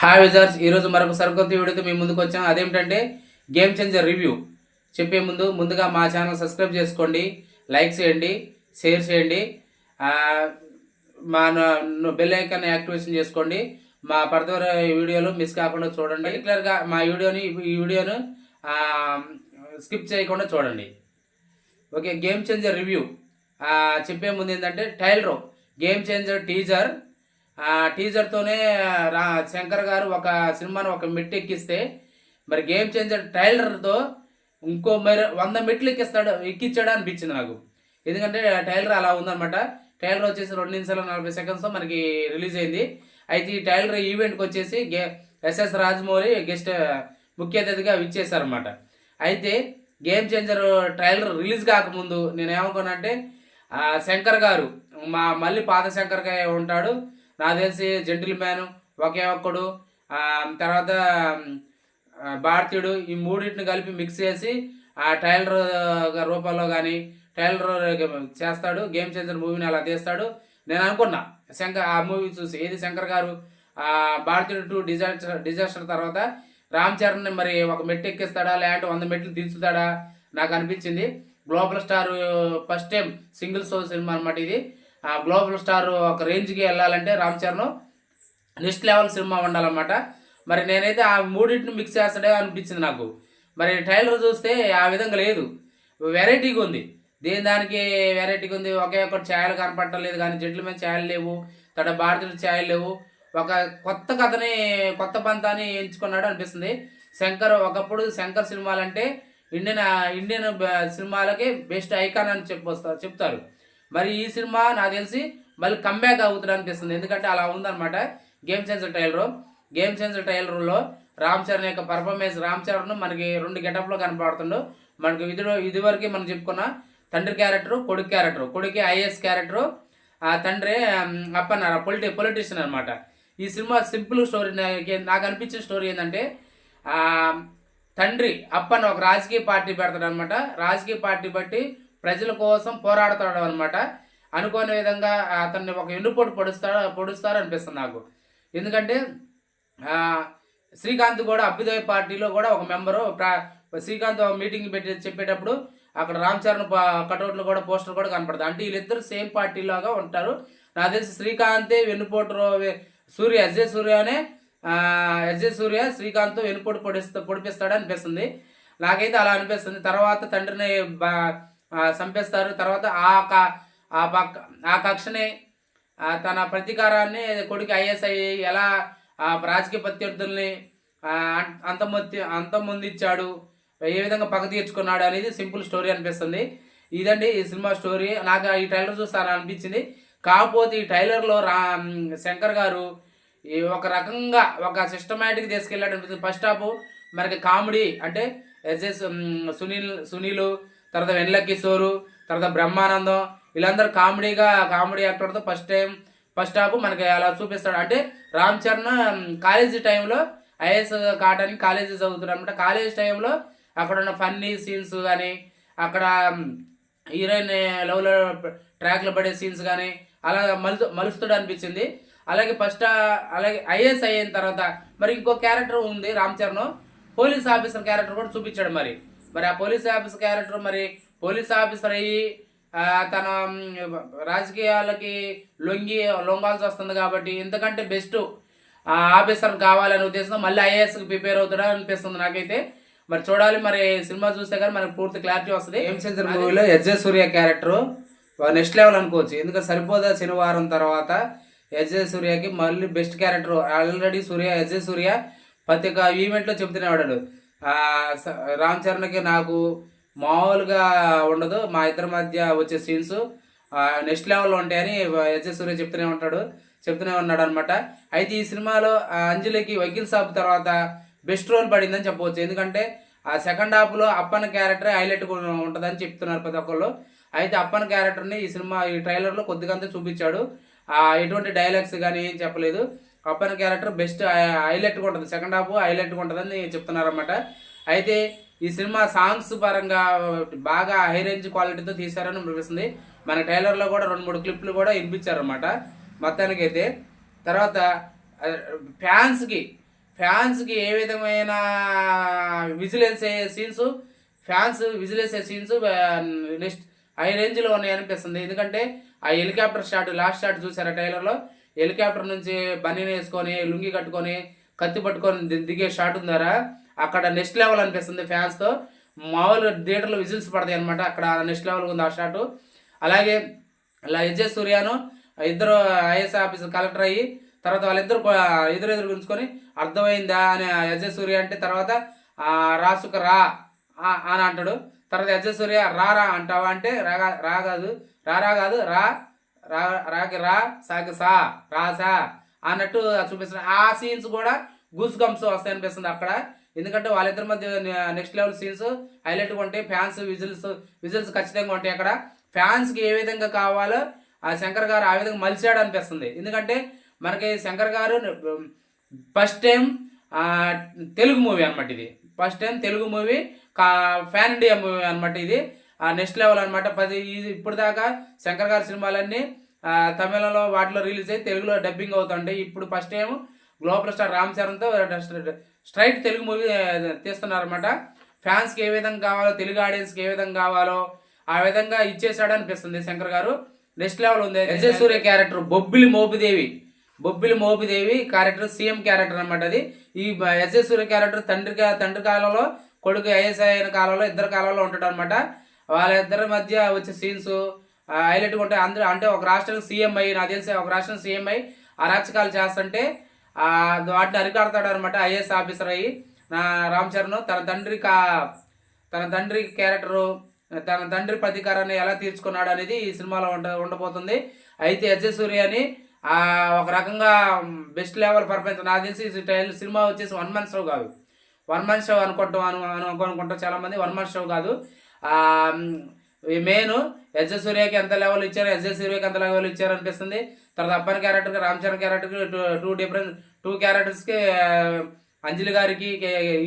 Hi wizards ఈరోజు మరొక సరికొత్త వీడియోతో మీ ముందుకు వచ్చాం. అదేమిటంటే గేమ్ చేంజర్ రివ్యూ చెప్పే ముందు ముందుగా మా ఛానల్ సబ్స్క్రైబ్ చేసుకోండి లైక్ చేయండి షేర్ చేయండి మా బెల్ ఐకాన్ యాక్టివేషన్ చేసుకోండి. మా పర్దవర వీడియోలు మిస్ కాకుండా చూడండి. పర్టికులర్గా మా వీడియోని ఈ వీడియోను స్కిప్ చేయకుండా చూడండి. ఓకే గేమ్ చేంజర్ రివ్యూ చెప్పే ముందు ఏంటంటే టైలరో గేమ్ చేంజర్ టీజర్ టీజర్తోనే రా శంకర్ గారు ఒక సినిమాను ఒక మెట్టు ఎక్కిస్తే మరి గేమ్ చేంజర్ టైలర్తో ఇంకో మరి వంద మెట్లు ఎక్కిస్తాడు ఎక్కించాడు అనిపించింది నాకు. ఎందుకంటే టైలర్ అలా ఉందన్నమాట. టైలర్ వచ్చేసి రెండు నిమిషాల నలభై సెకండ్స్తో మనకి రిలీజ్ అయింది. అయితే ఈ టైలర్ ఈవెంట్కి వచ్చేసి గే ఎస్ఎస్ రాజమౌళి గెస్ట్ ముఖ్య అతిథిగా ఇచ్చేసారనమాట అయితే గేమ్ చేంజర్ ట్రైలర్ రిలీజ్ కాకముందు నేను ఏమనుకున్నా అంటే శంకర్ గారు మా మళ్ళీ పాత శంకర్ గారు ఉంటాడు. నాకు తెలిసి జెంటిల్ మ్యాన్ ఒకే ఒక్కడు. తర్వాత భారతీయుడు ఈ మూడింటిని కలిపి మిక్స్ చేసి ఆ టైలర్ రూపంలో కానీ టైలర్ చేస్తాడు గేమ్ చేంజర్ మూవీని అలా తీస్తాడు. నేను అనుకున్నా శంకర్ ఆ మూవీ చూసి ఏది శంకర్ గారు ఆ భారతీయుడు టూ డిజాస్టర్ డిజాస్టర్ తర్వాత రామ్ చరణ్ మరి ఒక మెట్టు ఎక్కిస్తాడా లేదంటే వంద మెట్లు దించుతాడా? నాకు అనిపించింది. Global star first time single show cinema అనమాట ఇది. ఆ గ్లోబల్ స్టార్ ఒక రేంజ్కి వెళ్ళాలంటే Ram Charan next level cinema ఉండాలన్నమాట. మరి నేనైతే ఆ మూడింటిని మిక్స్ చేస్తాడే అనిపించింది నాకు. మరి టైలర్ చూస్తే ఆ విధంగా లేదు. వెరైటీగా ఉంది. దేని దానికి వెరైటీగా ఉంది? ఒకే ఒక్కటి ఛాయలు కనపడలేదు కానీ జట్ల మీద ఛాయలు లేవు. తన భారతీయుడు ఛాయలు లేవు. ఒక కొత్త కథని కొత్త పంతాన్ని ఎంచుకున్నాడు అనిపిస్తుంది. శంకర్ ఒకప్పుడు శంకర్ సినిమాలంటే ఇండియన్ ఇండియన్ సినిమాలకి బెస్ట్ ఐకాన్ అని చెప్పొస్తారు చెప్తారు. మరి ఈ సినిమా నాకు తెలిసి మళ్ళీ కంబ్యాక్ అవుతుంది అనిపిస్తుంది ఎందుకంటే అలా ఉందన్నమాట. Game changer trailer game changer టైలర్లో Ram Charan యొక్క పర్ఫార్మెన్స్ రామ్ చరణ్ మనకి రెండు గెటప్లో కనపడుతుండు. మనకి ఇది ఇదివరకు మనం చెప్పుకున్న తండ్రి క్యారెక్టర్ కొడుకు క్యారెక్టర్ కొడుకు ఐఏఎస్ క్యారెక్టర్ ఆ తండ్రి అప్పన్నారు అప్పన్న పొలిటి పొలిటీషియన్ అనమాట ఈ సినిమా సింపుల్ స్టోరీ నాకు- నాకు అనిపించిన స్టోరీ ఏంటంటే తండ్రి అప్పన్న ఒక రాజకీయ పార్టీ పెడతాడు అనమాట రాజకీయ పార్టీ బట్టి ప్రజల కోసం పోరాడుతాడు అనమాట అనుకోని విధంగా అతన్ని ఒక ఎన్నుపోటు పొడుస్తాడు పొడుస్తారు అనిపిస్తుంది నాకు. ఎందుకంటే శ్రీకాంత్ కూడా అభ్యుదయ పార్టీలో కూడా ఒక మెంబరు శ్రీకాంత్ మీటింగ్ పెట్టి చెప్పేటప్పుడు అక్కడ రామ్ చరణ్ కటౌట్లు కూడా పోస్టర్ కూడా కనపడతాయి అంటే వీళ్ళిద్దరు సేమ్ పార్టీలాగా ఉంటారు. నాకు తెలిసి శ్రీకాంతే వెన్నుపోటు రో- సూర్య అజయ్ సూర్యనే ఎస్జే సూర్య శ్రీకాంత్ వెన్నుపోటు పొడిస్తా పొడిపిస్తాడు అనిపిస్తుంది నాకైతే అలా అనిపిస్తుంది. తర్వాత తండ్రిని బా- చంపేస్తారు. తర్వాత ఆ క- ఆ పక్క ఆ కక్షని తన ప్రతీకారాన్ని కొడుకు ఐఎస్ఐ ఎలా ఆ రాజకీయ ప్రత్యర్థుల్ని అంతమొత్తి అంతమొందిచ్చాడు ఏ విధంగా పక్క తీర్చుకున్నాడు అనేది సింపుల్ స్టోరీ అనిపిస్తుంది. ఇదండి ఈ సినిమా స్టోరీ. నాకు ఈ ట్రైలర్ చూస్తే అనిపించింది కాకపోతే ఈ ట్రైలర్లో రా శంకర్ గారు ఈ ఒక రకంగా ఒక సిస్టమేటిక్ తీసుకెళ్ళాడు అనిపిస్తుంది ఫస్ట్ హాఫ్ మనకి కామెడీ అంటే ఎస్ఎస్ సునీల్ సునీలు తర్వాత వెన్నెల కిషోరు తర్వాత బ్రహ్మానందం. వీళ్ళందరూ కామెడీగా కామెడీ యాక్టర్తో ఫస్ట్ టైం ఫస్ట్ హాఫ్ మనకి అలా చూపిస్తాడు. అంటే రామ్ చరణ్ కాలేజీ టైంలో ఐఏఎస్ కావడానికి కాలేజీ చదువుతున్నాడు కాలేజ్ టైంలో అక్కడ ఉన్న ఫన్నీ సీన్స్ కానీ అక్కడ హీరోయిన్ లవ్లో ట్రాక్లో పడే సీన్స్ కానీ అలా మలుచు మలుస్తాడు అనిపించింది. అలాగే ఫస్ట్ అలాగే ఐఏఎస్ అయిన తర్వాత మరి ఇంకో క్యారెక్టర్ ఉంది Ram Charan. Police officer character కూడా చూపించాడు మరి. మరి ఆ పోలీస్ ఆఫీసర్ క్యారెక్టర్ మరి పోలీస్ ఆఫీసర్ అయ్యి తన రాజకీయాలకి లొంగి లొంగాల్సి వస్తుంది కాబట్టి ఇంతకంటే బెస్ట్ ఆఫీసర్ కావాలనే ఉద్దేశంతో మళ్ళీ ఐఏఎస్కి ప్రిపేర్ అవుతాడా అనిపిస్తుంది నాకైతే. మరి చూడాలి మరి సినిమా చూస్తే కానీ మనకు పూర్తి క్లారిటీ వస్తుంది. ఏం సెన్సర్ మూవీలో? SJ Surya character. Next level అనుకోవచ్చు. ఎందుకంటే సరిపోదా శనివారం తర్వాత ఎస్జే సూర్యకి మళ్ళీ best character. Already Surya SJ Surya ప్రతి ఒక్క ఈవెంట్లో ఆ, స- రామ్ చరణ్కి నాకు మామూలుగా ఉండదు. మా ఇద్దరి మధ్య వచ్చే సీన్స్ నెక్స్ట్ లెవెల్లో ఉంటాయని ఎస్ఎస్ సూర్య చెప్తూనే ఉంటాడు చెప్తూనే ఉన్నాడు అనమాట అయితే ఈ సినిమాలో అంజలికి వకీల్ సాబ్ తర్వాత బెస్ట్ రోల్ పడిందని చెప్పవచ్చు. ఎందుకంటే ఆ సెకండ్ హాఫ్లో అప్పన్న క్యారెక్టర్ హైలైట్ ఉంటుందని చెప్తున్నారు ప్రతి ఒక్కళ్ళు. అయితే అప్పన్న క్యారెక్టర్ని ఈ సినిమా ఈ ట్రైలర్లో కొద్దిగా చూపించాడు. ఎటువంటి డైలాగ్స్ కానీ ఏం చెప్పలేదు. అప్పన్న క్యారెక్టర్ బెస్ట్ హైలైట్గా ఉంటుంది. సెకండ్ హాఫ్ హైలైట్గా ఉంటుందని చెప్తున్నారన్నమాట. అయితే ఈ సినిమా సాంగ్స్ పరంగా బాగా హై రేంజ్ క్వాలిటీతో తీశారని అనిపిస్తుంది. మన టైలర్లో కూడా రెండు మూడు క్లిప్లు కూడా వినిపించారనమాట మొత్తానికైతే తర్వాత ఫ్యాన్స్కి ఫ్యాన్స్కి ఏ విధమైన విజిలెన్స్ అయ్యే సీన్స్ ఫ్యాన్స్ విజిలెన్స్ అయ్యే సీన్స్ నెక్స్ట్ హై రేంజ్లో ఉన్నాయి అనిపిస్తుంది. ఎందుకంటే ఆ హెలికాప్టర్ షాట్ లాస్ట్ షాట్ చూసారా టైలర్లో హెలికాప్టర్ నుంచి బనీని వేసుకొని లుంగి కట్టుకొని కత్తి పట్టుకొని దిగే షాట్ ఉందారా? అక్కడ నెక్స్ట్ లెవెల్ అనిపిస్తుంది ఫ్యాన్స్తో మామూలు థియేటర్లో విజిల్స్ పడతాయి అనమాట అక్కడ నెక్స్ట్ లెవెల్ ఉంది ఆ షాటు. అలాగే అలా విజయ్ సూర్యాను ఇద్దరు ఐఎస్ ఆఫీసర్ కలెక్టర్ అయ్యి తర్వాత వాళ్ళిద్దరు ఎదురు ఎదురు గుంచుకొని అర్థమైందా అని అజయ్ సూర్య అంటే తర్వాత రాసుకు రాసుక రా అని అంటాడు. తర్వాత అజయ్ సూర్య రా రా అంటావా అంటే రాగా రా కాదు రా రా కాదు రా రా రాకి రా సాకి సా రా సా అన్నట్టు చూపిస్తున్నారు ఆ సీన్స్ కూడా గూస్ గమ్స్ వస్తాయి అనిపిస్తుంది అక్కడ. ఎందుకంటే వాళ్ళిద్దరి మధ్య నెక్స్ట్ లెవెల్ సీన్స్ హైలైట్గా ఉంటాయి ఫ్యాన్స్ విజిల్స్ విజిల్స్ ఖచ్చితంగా ఉంటాయి అక్కడ. ఫ్యాన్స్కి ఏ విధంగా కావాలో ఆ శంకర్ గారు ఆ విధంగా మలిచాడు అనిపిస్తుంది. ఎందుకంటే మనకి శంకర్ గారు ఫస్ట్ టైం తెలుగు మూవీ అనమాట ఇది. ఫస్ట్ టైం తెలుగు మూవీ కా ఫ్యాన్ ఇండియా మూవీ అనమాట ఇది. ఆ నెక్స్ట్ లెవెల్ అనమాట పది ఇది- ఇప్పుడు దాకా శంకర్ గారి సినిమాలన్నీ తమిళంలో వాటిలో రిలీజ్ అయ్యి తెలుగులో డబ్బింగ్ అవుతుండే. ఇప్పుడు first time global star Ram చరణ్తో straight Telugu movie తీస్తున్నారనమాట ఫ్యాన్స్కి ఏ విధంగా కావాలో తెలుగు ఆడియన్స్కి ఏ విధంగా కావాలో ఆ విధంగా ఇచ్చేసాడు అనిపిస్తుంది శంకర్ గారు. నెక్స్ట్ లెవెల్ ఉంది. Vijay Surya character Bobbili Mopidevi. Bobbili Mopidevi character CM character అనమాట అది. ఈ ఎస్ సూర్య క్యారెక్టర్ తండ్రి తండ్రి కాలంలో కొడుకు ఐఎస్ఐ అయిన కాలంలో ఇద్దరు కాలంలో ఉంటాడు అనమాట వాళ్ళిద్దరి మధ్య వచ్చే సీన్స్ హైలైట్గా ఉంటాయి. అందరూ అంటే ఒక రాష్ట్రం సీఎం అయ్యి నాకు తెలిసి ఒక రాష్ట్రం సీఎం అయ్యి అరాచకాలు చేస్తుంటే వాటిని అరికాడతాడు అనమాట ఐఏఎస్ ఆఫీసర్ అయ్యి. నా రామ్ చరణ్ తన తండ్రి కా తన తండ్రి క్యారెక్టరు తన తండ్రి ప్రతీకారాన్ని ఎలా తీర్చుకున్నాడు అనేది ఈ సినిమాలో ఉండ ఉండబోతుంది. అయితే ఎస్జే సూర్య అని ఒక రకంగా బెస్ట్ లెవెల్ పర్ఫార్మెన్స్. నాకు తెలిసి టైం సినిమా వచ్చేసి వన్ మంత్ షో కాదు. వన్ మంత్ షో అనుకుంటాం అను అను- అనుకుంటాం చాలా మంది వన్ మంత్ షో కాదు. మెయిన్ ఎస్జే సూర్యకి ఎంత లెవెల్ ఇచ్చారు ఎస్జే సూర్యకి ఎంత లెవెల్ ఇచ్చారు అనిపిస్తుంది. తర్వాత అప్పని క్యారెక్టర్కి రామ్ చరణ్ క్యారెక్టర్కి టూ టూ డిఫరెంట్ టూ క్యారెక్టర్స్కి అంజలి గారికి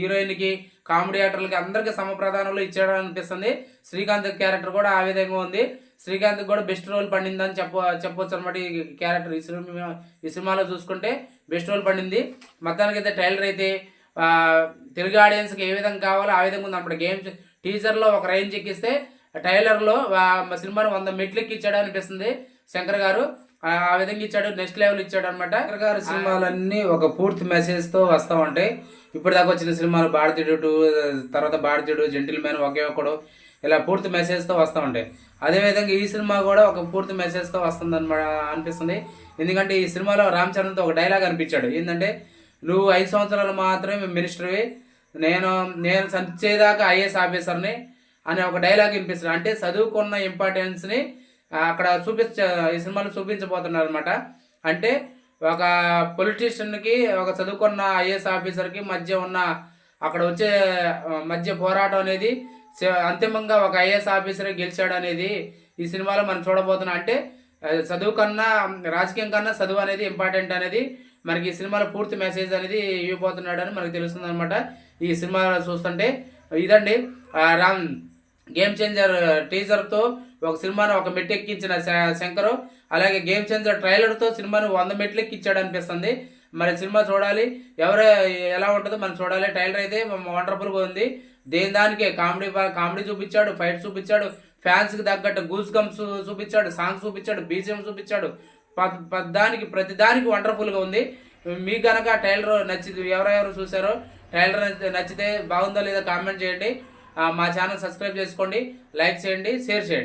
హీరోయిన్కి కామెడీ యాక్టర్లకి అందరికీ సమప్రధానంలో ఇచ్చాడు అనిపిస్తుంది. శ్రీకాంత్ క్యారెక్టర్ కూడా ఆ విధంగా ఉంది. శ్రీకాంత్ కూడా బెస్ట్ రోల్ పండిందని చెప్ప చెప్పొచ్చు అనమాట ఈ క్యారెక్టర్ ఈ సినిమా ఈ సినిమాలో చూసుకుంటే బెస్ట్ రోల్ పండింది. మొత్తానికి అయితే ట్రైలర్ అయితే తెలుగు ఆడియన్స్కి ఏ విధంగా కావాలో ఆ విధంగా ఉంది. అప్పుడు గేమ్స్ టీజర్లో ఒక రేంజ్ ఎక్కిస్తే ట్రైలర్లో మా సినిమాను వంద మెట్లు ఎక్కిచ్చాడు అనిపిస్తుంది శంకర్ గారు. ఆ విధంగా ఇచ్చాడు నెక్స్ట్ లెవెల్ ఇచ్చాడు అనమాట శంకర్ గారి సినిమాలన్నీ ఒక పూర్తి మెసేజ్తో వస్తూ ఉంటాయి. ఇప్పుడు దాకా వచ్చిన సినిమాలు భారతీయుడు టూ తర్వాత భారతీయుడు జెంటిల్ మ్యాన్ ఒకే ఒక్కడు ఇలా పూర్తి మెసేజ్తో వస్తూ ఉంటాయి. అదేవిధంగా ఈ సినిమా కూడా ఒక పూర్తి మెసేజ్తో వస్తుంది అనమాట అనిపిస్తుంది. ఎందుకంటే ఈ సినిమాలో రామ్ చరణ్తో ఒక డైలాగ్ అనిపించాడు. ఏంటంటే నువ్వు ఐదు సంవత్సరాలు మాత్రమే మినిస్టర్వి. నేను నేను చచ్చేదాకా ఐఏఎస్ ఆఫీసర్ని అనే ఒక డైలాగ్ వినిపిస్తుంది. అంటే చదువుకున్న ఇంపార్టెన్స్ని అక్కడ చూపించ ఈ సినిమాలో చూపించబోతున్నారు అనమాట అంటే ఒక పొలిటీషియన్కి ఒక చదువుకున్న ఐఏఎస్ ఆఫీసర్కి మధ్య ఉన్న అక్కడ వచ్చే మధ్య పోరాటం అనేది అంతిమంగా ఒక ఐఏఎస్ ఆఫీసర్ గెలిచాడు అనేది ఈ సినిమాలో మనం చూడబోతున్నాం. అంటే చదువు కన్నా రాజకీయం కన్నా చదువు అనేది ఇంపార్టెంట్ అనేది మనకి ఈ సినిమాలో పూర్తి మెసేజ్ అనేది ఇవ్వబోతున్నాడు అని మనకు తెలుస్తుంది అనమాట ఈ సినిమా చూస్తుంటే ఇదండి రామ్. గేమ్ చేంజర్ టీజర్తో ఒక సినిమాను ఒక మెట్టు ఎక్కించిన శంకరు అలాగే గేమ్ చేంజర్ ట్రైలర్తో సినిమాను వంద మెట్లు ఎక్కించాడు అనిపిస్తుంది. మరి సినిమా చూడాలి. ఎవరు ఎలా ఉంటుందో మనం చూడాలి. ట్రైలర్ అయితే వండర్ఫుల్గా ఉంది. దేని దానికే? కామెడీ కామెడీ చూపించాడు ఫైట్ చూపించాడు ఫ్యాన్స్కి తగ్గట్టు గూస్ గమ్స్ చూపించాడు సాంగ్స్ చూపించాడు బీజిఎం చూపించాడు. ప- దానికి ప్రతి దానికి వండర్ఫుల్గా ఉంది. మీకు కనుక ట్రైలర్ నచ్చింది ఎవరెవరు చూసారో ట్రైలర్ నచ్చితే బాగుందో లేదో కామెంట్ చేయండి. మా ఛానల్ సబ్స్క్రైబ్ చేసుకోండి లైక్ చేయండి షేర్ చేయండి.